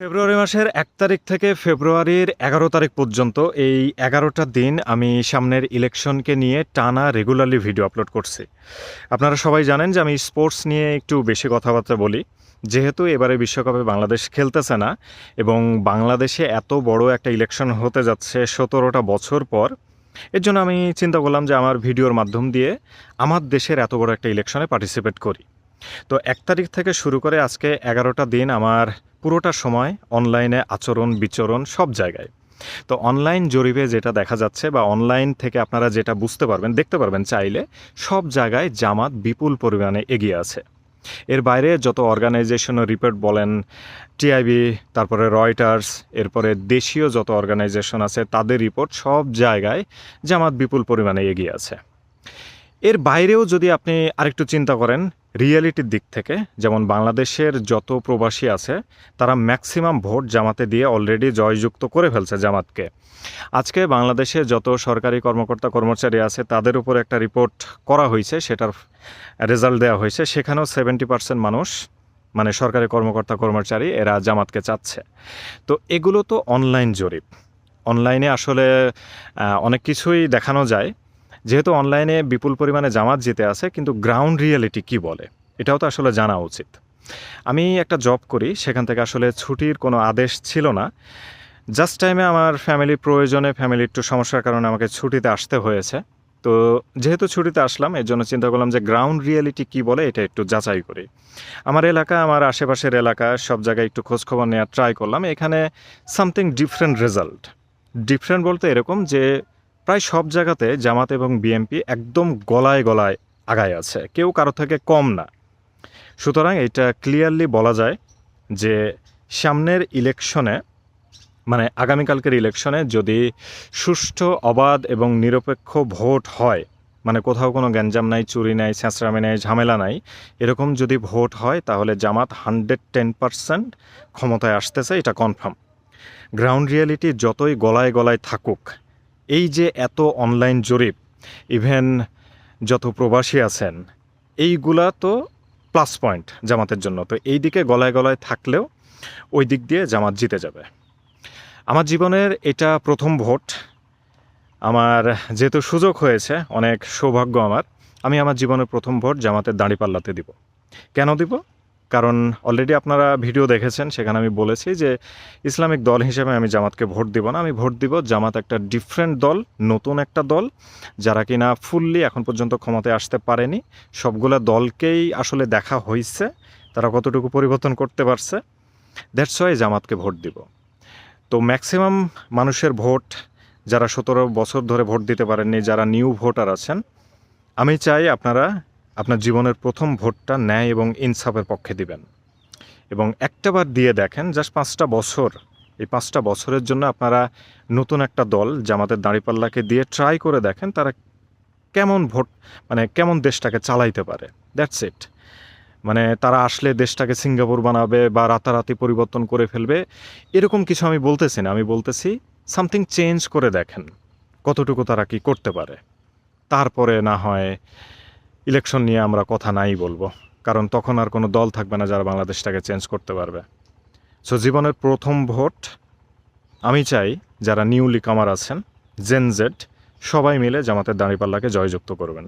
ফেব্রুয়ারি মাসের এক তারিখ থেকে ফেব্রুয়ারির এগারো তারিখ পর্যন্ত এই এগারোটা দিন আমি সামনের ইলেকশনকে নিয়ে টানা রেগুলারলি ভিডিও আপলোড করছি। আপনারা সবাই জানেন যে আমি স্পোর্টস নিয়ে একটু বেশি কথাবার্তা বলি। যেহেতু এবারে বিশ্বকাপে বাংলাদেশ খেলতেছে না এবং বাংলাদেশে এত বড় একটা ইলেকশন হতে যাচ্ছে সতেরোটা বছর পর, এর জন্য আমি চিন্তা করলাম যে আমার ভিডিওর মাধ্যম দিয়ে আমার দেশের এত বড় একটা ইলেকশনে পার্টিসিপেট করি। তো এক তারিখ থেকে শুরু করে আজকে এগারোটা দিন আমার পুরোটা সময় অনলাইনে আচরণ, বিচরণ সব জায়গায়। তো অনলাইন জরিপে যেটা দেখা যাচ্ছে বা অনলাইন থেকে আপনারা যেটা বুঝতে পারবেন, দেখতে পারবেন চাইলে সব জায়গায় জামাত বিপুল পরিমাণে এগিয়ে আছে। এর বাইরে যত অর্গানাইজেশনের রিপোর্ট বলেন টিআইবি তারপরে রয়টার্স এরপরে দেশীয় যত অর্গানাইজেশন আছে, তাদের রিপোর্ট সব জায়গায় জামাত বিপুল পরিমাণে এগিয়ে আছে। এর বাইরেও যদি আপনি আরেকটু চিন্তা করেন, রিয়েলিটির দিক থেকে, যেমন বাংলাদেশের যত প্রবাসী আছে, তারা ম্যাক্সিমাম ভোট জামাতে দিয়ে অলরেডি জয়যুক্ত করে ফেলছে জামাতকে। আজকে বাংলাদেশে যত সরকারি কর্মকর্তা, কর্মচারী আছে, তাদের উপর একটা রিপোর্ট করা হয়েছে, সেটার রেজাল্ট দেওয়া হয়েছে, সেখানেও সেভেন্টি পার্সেন্ট মানুষ মানে সরকারি কর্মকর্তা, কর্মচারী, এরা জামাতকে চাচ্ছে। তো এগুলো তো অনলাইন জরিপ। অনলাইনে আসলে অনেক কিছুই দেখানো যায় যেহেতু অনলাইনে বিপুল পরিমাণে জামাত জিতে আছে, কিন্তু গ্রাউন্ড রিয়েলিটি কি বলে? এটাও তো আসলে জানা উচিত। আমি একটা জব করি, সেখান থেকে আসলে ছুটির কোনো আদেশ ছিল না। জাস্ট টাইমে আমার ফ্যামিলি প্রয়োজনে ফ্যামিলি একটু সমস্যার কারণে আমাকে ছুটিতে আসতে হয়েছে। তো যেহেতু ছুটিতে আসলাম, এর জন্য চিন্তা করলাম যে গ্রাউন্ড রিয়েলিটি কি বলে, এটা একটু যাচাই করি। আমার এলাকা, আমার আশেপাশের এলাকা, সব জায়গায় একটু খোঁজখবর নেওয়ার ট্রাই করলাম। এখানে সামথিং ডিফারেন্ট রেজাল্ট ডিফারেন্ট বলতে এরকম যে প্রায় সব জায়গাতে জামাত এবং বিএনপি একদম গলায় গলায় আগায় আছে। কেউ কারও থেকে কম না। সুতরাং এটা ক্লিয়ারলি বলা যায় যে সামনের ইলেকশনে মানে আগামীকালকের ইলেকশনে যদি সুষ্ঠু, অবাধ এবং নিরপেক্ষ ভোট হয় মানে কোথাও কোনো গ্যাঞ্জাম নাই, চুরি নাই, ছেঁচড়ামি নাই, ঝামেলা নাই, এরকম যদি ভোট হয়, তাহলে জামাত হান্ড্রেড টেন পারসেন্ট ক্ষমতায় আসতেছে, এটা কনফার্ম গ্রাউন্ড রিয়েলিটি যতই গলায় গলায় থাকুক এই যে এত অনলাইন জরিপ ইভেন যত প্রবাসী আছেন, এইগুলা তো প্লাস পয়েন্ট জামাতের জন্য। তো এই দিকে গলায় গলায় থাকলেও ওই দিক দিয়ে জামাত জিতে যাবে। আমার জীবনের এটা প্রথম ভোট। আমার যেহেতু সুযোগ হয়েছে, অনেক সৌভাগ্য আমার, আমি আমার জীবনের প্রথম ভোট জামাতের দাঁড়িপাল্লাতে দিব। কেন দিব? কারণ অলরেডি আপনারা ভিডিও দেখেছেন, সেখানে আমি বলেছি যে ইসলামিক দল হিসেবে আমি জামাতকে ভোট দিব না। আমি ভোট দিব জামাত একটা ডিফারেন্ট দল, নতুন একটা দল, যারা কিনা ফুললি এখন পর্যন্ত ক্ষমতায় আসতে পারেনি। সবগুলা দলকেই আসলে দেখা হয়েছে তারা কতটুকু পরিবর্তন করতে পারছে দ্যাটস ওয়াই জামাতকে ভোট দিব। তো ম্যাক্সিমাম মানুষের ভোট, যারা সতেরো বছর ধরে ভোট দিতে পারেননি, যারা নিউ ভোটার আছেন, আমি চাই আপনারা আপনার জীবনের প্রথম ভোটটা ন্যায় এবং ইনসাফের পক্ষে দিবেন। এবং একটাবার দিয়ে দেখেন, জাস্ট পাঁচটা বছর, এই পাঁচটা বছরের জন্য আপনারা নতুন একটা দল জামাতের দাঁড়িপাল্লাকে দিয়ে ট্রাই করে দেখেন তারা কেমন ভোট মানে কেমন দেশটাকে চালাইতে পারে। দ্যাটস ইট মানে তারা আসলে দেশটাকে সিঙ্গাপুর বানাবে বা রাতারাতি পরিবর্তন করে ফেলবে, এরকম কিছু আমি বলতেছি না। আমি বলতেছি সামথিং চেঞ্জ করে দেখেন, কতটুকু তারা কি করতে পারে। তারপরে না হয় ইলেকশন নিয়ে আমরা কথা নাই বলব, কারণ তখন আর কোনো দল থাকবে না যারা বাংলাদেশটাকে চেঞ্জ করতে পারবে। সো জীবনের প্রথম ভোট আমি চাই যারা নিউলি কামার আছেন জেন জেড সবাই মিলে জামাতের দাঁড়িপাল্লাকে জয়যুক্ত করবেন।